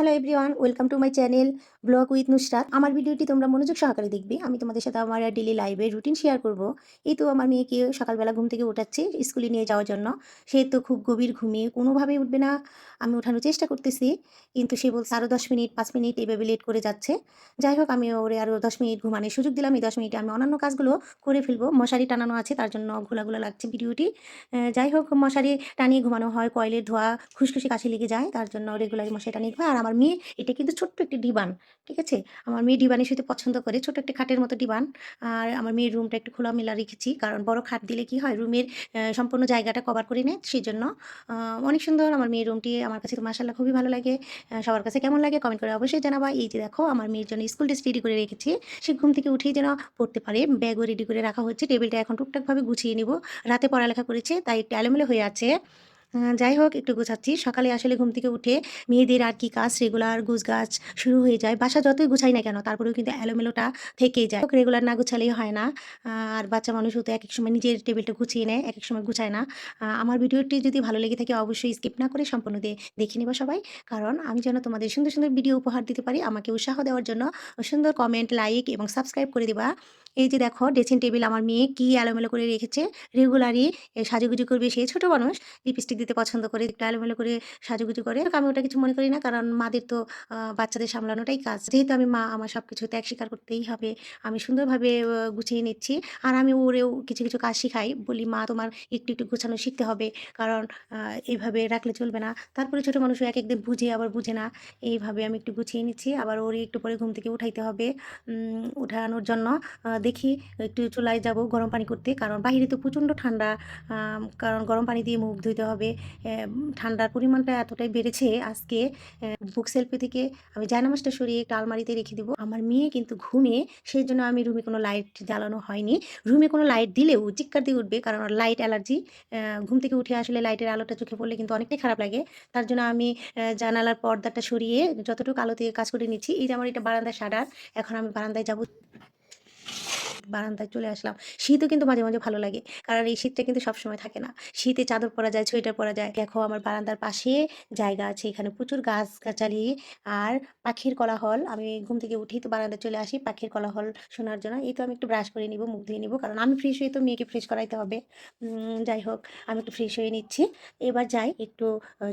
Hello everyone welcome to my channel vlog with Nusrat আমার ভিডিওটি তোমরা মনোযোগ সহকারে দেখবে। আমি তোমাদের সাথে আমার ডেলি লাইভে রুটিন শেয়ার করব। এই তো আমার মেয়েকে সকালবেলা ঘুম থেকে উঠাচ্ছে স্কুলে নিয়ে যাওয়ার জন্য। সে তো খুব গভীর ঘুমিয়ে কোনোভাবেই উঠবে না। আমি ওঠানোর চেষ্টা করতেছি, কিন্তু সে বলছে আরও দশ মিনিট, পাঁচ মিনিট এইভাবে লেট করে যাচ্ছে। যাই হোক, আমি ওরে আরও দশ মিনিট ঘুমানোর সুযোগ দিলাম। এই দশ মিনিটে আমি অন্যান্য কাজগুলো করে ফেলব। মশারি টানানো আছে, তার জন্য ঘোলাগুলো লাগছে ভিডিওটি। যাই হোক, মশারি টানিয়ে ঘুমানো হয়, কয়েলের ধোয়া, খুশখুশি কাশি লেগে যায়, তার জন্য রেগুলারই মশারি টানিয়ে ঘুমায়। আর মেয়ে, এটা কিন্তু ছোট্ট একটি ডিবান, ঠিক আছে? আমার মেয়ে ডিবানের সাথে পছন্দ করে ছোট একটা খাটের মতো ডিবান। আর আমার মেয়ের রুমটা একটু খোলামেলা রেখেছি, কারণ বড় খাট দিলে কি হয় রুমের সম্পূর্ণ জায়গাটা কভার করে নেয় সেই জন্য অনেক সুন্দর আমার মেয়ের রুমটি আমার কাছে তো মাসাল্লাহ খুবই ভালো লাগে। সবার কাছে কেমন লাগে কমেন্ট করে অবশ্যই জানাবা। এই যে দেখো, আমার মেয়ের জন্য স্কুল ড্রেস রেডি করে রেখেছি, সে ঘুম থেকে উঠেই যেন পড়তে পারে ব্যাগও রেডি করে রাখা হচ্ছে টেবিলটা এখন টুকটাকভাবে গুছিয়ে নিব। রাতে পড়ালেখা করেছে, তাই একটু এলোমেলো হয়ে আছে। যাই হোক একটু গোছাচ্ছি। সকালে আসলে ঘুম থেকে উঠে মেয়েদের আর কি কাজ রেগুলার গুছ গাছ শুরু হয়ে যায়। বাসা যতই গুছাই না কেন, তারপরেও কিন্তু এলোমেলোটা থেকেই যায়। রেগুলার না গুছালেই হয় না। আর বাচ্চা মানুষ তো এক এক সময় নিজের টেবিলটা গুছিয়ে নেয় এক এক সময় গুছায় না। আমার ভিডিওটি যদি ভালো লেগে থাকে, অবশ্যই স্কিপ না করে সম্পূর্ণ দিয়ে দেখে নেবা সবাই। কারণ আমি যেন তোমাদের সুন্দর সুন্দর ভিডিও উপহার দিতে পারি, আমাকে উৎসাহ দেওয়ার জন্য সুন্দর কমেন্ট লাইক এবং সাবস্ক্রাইব করে দিবা। এই যে দেখো ড্রেসিং টেবিল আমার মেয়ে কি এলোমেলো করে রেখেছে। রেগুলারই সাজুগুজু করবে সে ছোট মানুষ লিপস্টিক দিতে পছন্দ করে, একটু এলোমেলো করে সাজুগুজু করে। আমি ওটা কিছু মনে করি না, কারণ মাদের তো বাচ্চাদের সামলানোটাই কাজ। যেহেতু আমি মা, আমার সব কিছু ত্যাগ স্বীকার করতেই হবে, আমি সুন্দরভাবে গুছিয়ে নিচ্ছি। আর আমি ওরেও কিছু কিছু কাজ শিখাই, বলি, মা, তোমার একটু একটু গুছানো শিখতে হবে, কারণ এইভাবে রাখলে চলবে না। তারপরে ছোটো মানুষ এক একদিন বুঝে, আবার বুঝে না, এইভাবে আমি একটু গুছিয়ে নিচ্ছি, আবার ওরে একটু পরে ঘুম থেকে উঠাইতে হবে উঠানোর জন্য দেখি, একটু চুলায় যাব গরম পানি করতে। কারণ বাইরে তো প্রচণ্ড ঠান্ডা কারণ গরম পানি দিয়ে মুখ ধুইতে হবে ঠান্ডার পরিমাণটা এতটাই বেড়েছে আজকে বুক সেলফি থেকে আমি জায়নামাজটা সরিয়ে একটা আলমারিতে রেখে দিব। আমার মেয়ে কিন্তু ঘুমে, সেই জন্য আমি রুমে কোনো লাইট জ্বালানো হয়নি। রুমে কোনো লাইট দিলেও চিৎকার দিয়ে উঠবে কারণ লাইট অ্যালার্জি ঘুম থেকে উঠে আসলে লাইটের আলোটা চোখে পড়লে কিন্তু অনেকটাই খারাপ লাগে। তার জন্য আমি জানালার পর্দাটা সরিয়ে যতটুকু আলো দিয়ে কাজ করে নিচ্ছি, এই যে আমার এটা বারান্দায় শাটার, এখন আমি বারান্দায় যাব। বারান্দায় চলে আসলাম। শীতও কিন্তু মাঝে মাঝে ভালো লাগে। কারণ এই শীতটা কিন্তু সবসময় থাকে না। শীতে চাদর পরা যায়, সোয়েটার পরা যায়। দেখো আমার বারান্দার পাশে জায়গা আছে। এখানে প্রচুর গাছ গাছালি আর পাখির কলাহল। আমি ঘুম থেকে উঠি তো বারান্দায় চলে আসি, পাখির কলাহল শোনার জন্য। এই তো আমি একটু ব্রাশ করে নিব, মুখ ধুয়ে নিব। কারণ আমি ফ্রেশ হয়ে তো মেয়েকে ফ্রেশ করাইতে হবে। যাই হোক, আমি একটু ফ্রেশ হয়ে নিচ্ছি। এবার যাই একটু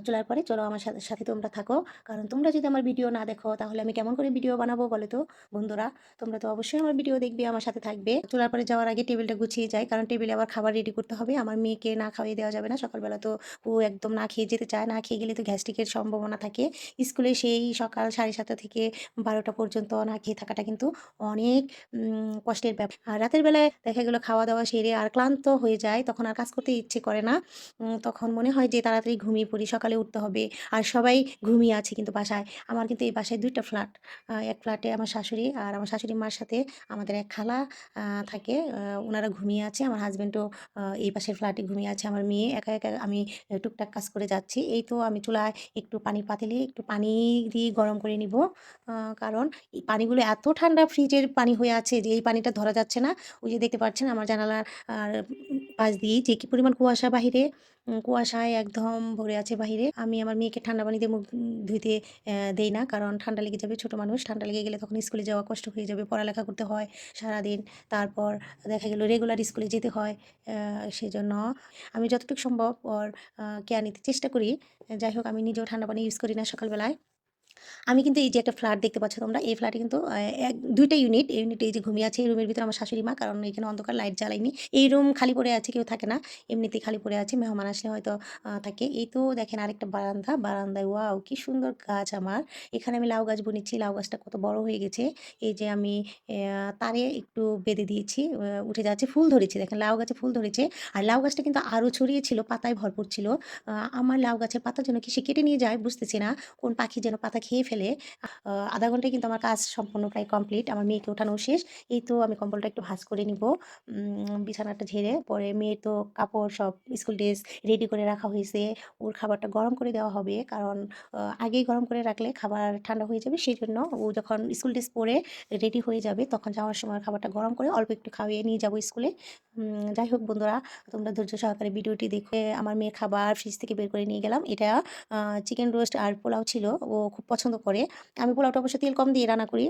চলার পরে চলো আমার সাথে সাথে তোমরা থাকো। কারণ তোমরা যদি আমার ভিডিও না দেখো, তাহলে আমি কেমন করে ভিডিও বানাবো বলে তো বন্ধুরা? তোমরা তো অবশ্যই আমার ভিডিও দেখবে, আমার সাথে থাকবে। চলার পরে যাওয়ার আগে টেবিলটা গুছিয়ে যায় কারণ টেবিলে আবার খাবার রেডি করতে হবে। আমার মেয়েকে না খাওয়িয়ে দেওয়া যাবে না। সকালবেলা তো ও একদম না খেয়ে যেতে চায়, না খেয়ে গেলে তো গ্যাস্ট্রিকের সম্ভাবনা থাকে। স্কুলে সেই সকাল সাড়ে সাতটা থেকে বারোটা পর্যন্ত না খেয়ে থাকাটা কিন্তু অনেক কষ্টের ব্যাপার। আর রাতের বেলায় দেখা গেলো খাওয়া দাওয়া সেরে আর ক্লান্ত হয়ে যায়, তখন আর কাজ করতে ইচ্ছে করে না। তখন মনে হয় যে তাড়াতাড়ি ঘুমিয়ে পড়ি, সকালে উঠতে হবে। আর সবাই ঘুমিয়ে আছে কিন্তু বাসায়। আমার কিন্তু এই বাসায় দুইটা ফ্ল্যাট এক ফ্ল্যাটে আমার শাশুড়ি আর আমার শাশুড়ি মার সাথে আমাদের এক খালা। থাকে। ওনারা ঘুমিয়ে আছে, আমার হাজব্যান্ডও এই পাশের ফ্ল্যাটে ঘুমিয়ে আছে, আমার মেয়ে একা একা আমি টুকটাক কাজ করে যাচ্ছি। এই তো আমি চুলায় একটু পানি পাতিলে একটু পানি দিয়ে গরম করে নিব। কারণ এই পানিগুলো এত ঠান্ডা ফ্রিজের পানি হয়ে আছে যে এই পানিটা ধরা যাচ্ছে না। ওই যে দেখতে পাচ্ছেন আমার জানালার আর পাশ দিয়েই যে কি পরিমাণ কুয়াশা বাহিরে কুয়াশায় একদম ভরে আছে বাহিরে, আমি আমার মেয়েকে ঠান্ডা পানিতে মুখ ধুইতে দেই না। কারণ ঠান্ডা লেগে যাবে ছোট মানুষ, ঠান্ডা লেগে গেলে তখন স্কুলে যাওয়া কষ্ট হয়ে যাবে, পড়ালেখা করতে হয় সারাদিন। তারপর দেখা গেল রেগুলার স্কুলে যেতে হয় সেজন্য আমি যতটুকু সম্ভব ওর কেয়ার নিতে চেষ্টা করি। যাই হোক, আমি নিজেও ঠান্ডা পানি ইউজ করি না সকালবেলায়। আমি কিন্তু এই যে একটা ফ্ল্যাট দেখতে পাচ্ছ তোমরা, এই ফ্ল্যাটে কিন্তু এক, দুইটা ইউনিট এই ইউনিটে এই যে ঘুমিয়ে আছে, এই রুমের ভিতরে আমার শাশুড়ি মা, কারণ এখানে অন্ধকার লাইট জ্বালাইনি এই রুম খালি পড়ে আছে, কেউ থাকে না, এমনিতেই খালি পড়ে আছে, মেহমান আসলে হয়তো থাকে। এই তো দেখেন আরেকটা বারান্দা, বারান্দায় ওয়াও কি সুন্দর গাছ আমার। এখানে আমি লাউ গাছ বুনেছি, লাউ গাছটা কত বড় হয়ে গেছে। এই যে আমি তারে একটু বেঁধে দিয়েছি উঠে যাচ্ছে, ফুল ধরেছে, দেখেন লাউ গাছে ফুল ধরেছে। আর লাউ গাছটা কিন্তু আরও ছড়িয়ে ছিল, পাতায় ভরপুর ছিল। আমার লাউ গাছের পাতা যেন কি সে কেটে নিয়ে যায়, বুঝতেছি না, কোন পাখি যেন পাতা খেয়ে ফেলে আধা ঘন্টায় কিন্তু আমার কাজ সম্পূর্ণ প্রায় কমপ্লিট আমার মেয়েকে ওঠানো শেষ। এই তো আমি কম্বলটা একটু ভাজ করে নিব বিছানাটা ঝেড়ে, পরে মেয়ের তো কাপড় সব স্কুল ড্রেস রেডি করে রাখা হয়েছে, ওর খাবারটা গরম করে দেওয়া হবে, কারণ আগেই গরম করে রাখলে খাবার ঠান্ডা হয়ে যাবে সেই জন্য ও যখন স্কুল ড্রেস পরে রেডি হয়ে যাবে, তখন যাওয়ার সময় খাবারটা গরম করে অল্প একটু খাওয়িয়ে নিয়ে যাব স্কুলে যাই হোক বন্ধুরা, তোমরা ধৈর্য সহকারে ভিডিওটি দেখে আমার মেয়ের খাবার ফ্রিজ থেকে বের করে নিয়ে গেলাম। এটা চিকেন রোস্ট আর পোলাও ছিল, ও খুব পছন্দ করে। আমি পোলাওটা অবশ্য তেল কম দিয়ে রান্না করি।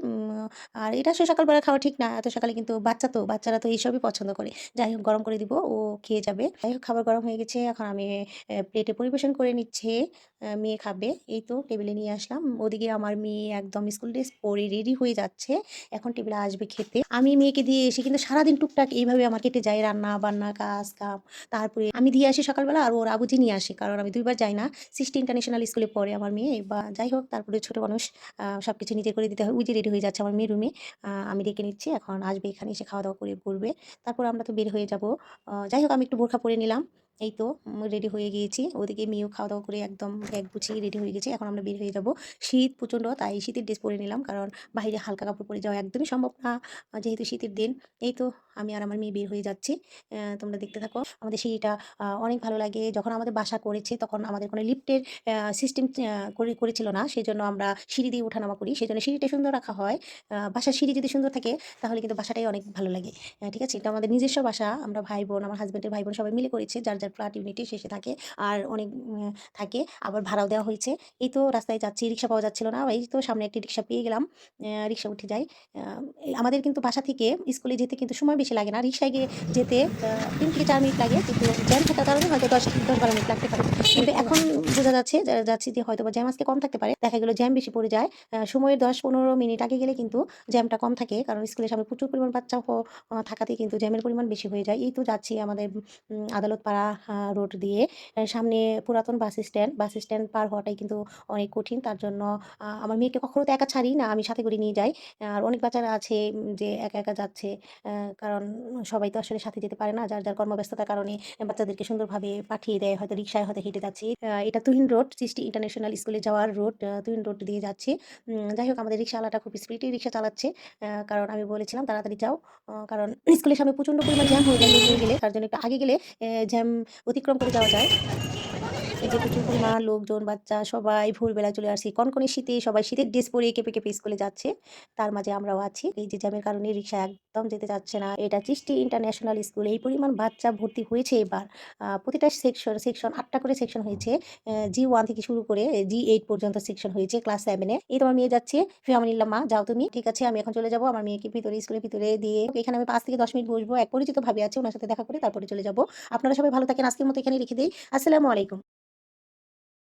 আর এটা আসলে সকালবেলা খাওয়া ঠিক না। এত সকালে কিন্তু বাচ্চা তো, বাচ্চারা তো এইসবই পছন্দ করে। যাই হোক গরম করে দিব, ও খেয়ে যাবে। যাই হোক খাবার গরম হয়ে গেছে। এখন আমি প্লেটে পরিবেশন করে নিচ্ছি। মেয়ে খাবে। এই তো টেবিলে নিয়ে আসলাম। ওদিকে আমার মেয়ে একদম স্কুল ড্রেস পরে রেডি হয়ে যাচ্ছে। এখন টেবিলে আসবে খেতে। আমি মেয়েকে দিয়ে এসে কিন্তু সারাদিন টুকটাক এইভাবে আমার কেটে যায়। রান্না-বান্না, কাজ-কাম। তারপরে আমি দিয়ে আসি সকালবেলা আর ওর আবুজি নিয়ে আসে। কারণ আমি দুইবার যাই না। সৃষ্টি ইন্টারন্যাশনাল স্কুলে পড়ে আমার মেয়ে। বা যাই হোক তারপরে ছোট মানুষ সব কিছু নিজে করে দিতে হয়। যে রেডি হয়ে যাচ্ছে আমার মেয়ে রুমে। আমি ডেকে নিচ্ছি। এখন আসবে এখানে এসে খাওয়া-দাওয়া করে পড়বে। তারপর আমরা তো বের হয়ে যাব। যাই হোক আমি একটু বোরখা পরে নিলাম। এই তো রেডি হয়ে গিয়েছি। ওদিকে মেয়েও খাওয়া-দাওয়া করে একদম ব্যাগ গুছিয়ে রেডি হয়ে গেছে। এখন আমরা বের হয়ে যাব। শীত প্রচণ্ড, তাই শীতের ড্রেস পরে নিলাম। কারণ বাইরে হালকা কাপড় পরে যাওয়া একদমই সম্ভব না। যেহেতু শীতের দিন। এই তো আমি আর আমার মেয়ে বের হয়ে যাচ্ছি। তোমরা দেখতে থাকো। আমাদের সিঁড়িটা অনেক ভালো লাগে। যখন আমাদের বাসা করেছে তখন আমাদের কোনো লিফটের সিস্টেম করেছিল না। সেজন্য আমরা সিঁড়ি দিয়ে ওঠানামা করি। সেই জন্য সিঁড়িটা সুন্দর রাখা হয়। বাসার সিঁড়ি যদি সুন্দর থাকে তাহলে কিন্তু বাসাটাই অনেক ভালো লাগে। ঠিক আছে? এটা আমাদের নিজস্ব বাসা। আমরা ভাই-বোন, আমার হাসব্যান্ডের ভাই-বোন সবাই মিলে করেছে যার, যার ফ্ল্যাট ইউনিটে সে থাকে। আর অনেক থাকে। আবার ভাড়াও দেওয়া হয়েছে। এই তো রাস্তায় যাচ্ছি। রিক্সা পাওয়া যাচ্ছিল না। এই তো সামনে একটি রিক্সা পেয়ে গেলাম। রিক্সা উঠে যাই। আমাদের কিন্তু বাসা থেকে স্কুলে যেতে কিন্তু সময় বেশি লাগে না। রিক্সায় গিয়ে যেতে তিন থেকে চার মিনিট লাগে। কিন্তু জ্যাম থাকার কারণে হয়তো ১০ ১০-১২ মিনিট লাগতে পারে। কিন্তু এখন বোঝা যাচ্ছে যাচ্ছি যে হয়তোবা জ্যাম আজকে কম থাকতে পারে। দেখা গেলো জ্যাম বেশি পড়ে যায়। সময়ের দশ পনেরো মিনিট আগে গেলে কিন্তু জ্যামটা কম থাকে। কারণ স্কুলের সামনে প্রচুর পরিমাণ বাচ্চা থাকাতে কিন্তু জ্যামের পরিমাণ বেশি হয়ে যায়। এই তো যাচ্ছি আমাদের আদালত পাড়া রোড দিয়ে। সামনে পুরাতন বাস স্ট্যান্ড। বাস স্ট্যান্ড পার হওয়াটাই কিন্তু অনেক কঠিন। তার জন্য আমার মেয়েকে কখনো তো একা ছাড়ি না। আমি সাথে করে নিয়ে যাই। আর অনেক বাচ্চারা আছে যে একা, একা যাচ্ছে। অ্যা কারণ সবাই তো আসলে সাথে যেতে পারে না। যার, যার কর্মব্যস্ততার কারণে বাচ্চাদেরকে সুন্দরভাবে পাঠিয়ে দেয়। হয়তো রিক্সায় হয়তো হেঁটে যাচ্ছি। এটা তুহিন রোড, সৃষ্টি ইন্টারন্যাশনাল স্কুলে যাওয়ার রোড। তুহিন রোড দিয়ে যাচ্ছি। যাই হোক আমাদের রিক্শাওয়ালাটা খুব স্পিডে রিক্সা চালাচ্ছে। কারণ আমি বলেছিলাম তাড়াতাড়ি যাও। কারণ স্কুলের সামনে প্রচণ্ড পরিমাণ জ্যাম হয়ে যায় হয়ে গেলে। তার জন্য একটু আগে গেলে জ্যাম অতিক্রম করে যাওয়া যায়। এই যে প্রচুর পরিমাণ লোকজন, বাচ্চা সবাই ভোরবেলায় চলে আসছি। কনকনে শীতে সবাই শীতের ড্রেস পরে কেঁপে, কেঁপে স্কুলে যাচ্ছে। তার মাঝে আমরাও আছি। এই যে জ্যামের কারণে রিক্সা একদম যেতে চাচ্ছে না। এটা সৃষ্টি ইন্টারন্যাশনাল স্কুল। এই পরিমাণ বাচ্চা ভর্তি হয়েছে এবার। প্রতিটা সেকশন, সেকশন আটটা করে সেকশন হয়েছে। জি ওয়ান থেকে শুরু করে জি এইট পর্যন্ত সেকশন হয়েছে ক্লাস 7 এ। এই তোমার মেয়ে যাচ্ছে। ফি আমানিল্লাহ মা যাও তুমি। ঠিক আছে আমি এখন চলে যাব আমার মেয়েকে ভিতরে স্কুলের ভিতরে দিয়ে এখানে আমি পাঁচ থেকে ১০ মিনিট বসবো। এক পরিচিত ভাবি আছে ওনার সাথে দেখা করে তারপরে চলে যাব আপনারা সবাই ভালো থাকেন। আজকের মতো এখানে রেখে দেই। আসসালামু আলাইকুম।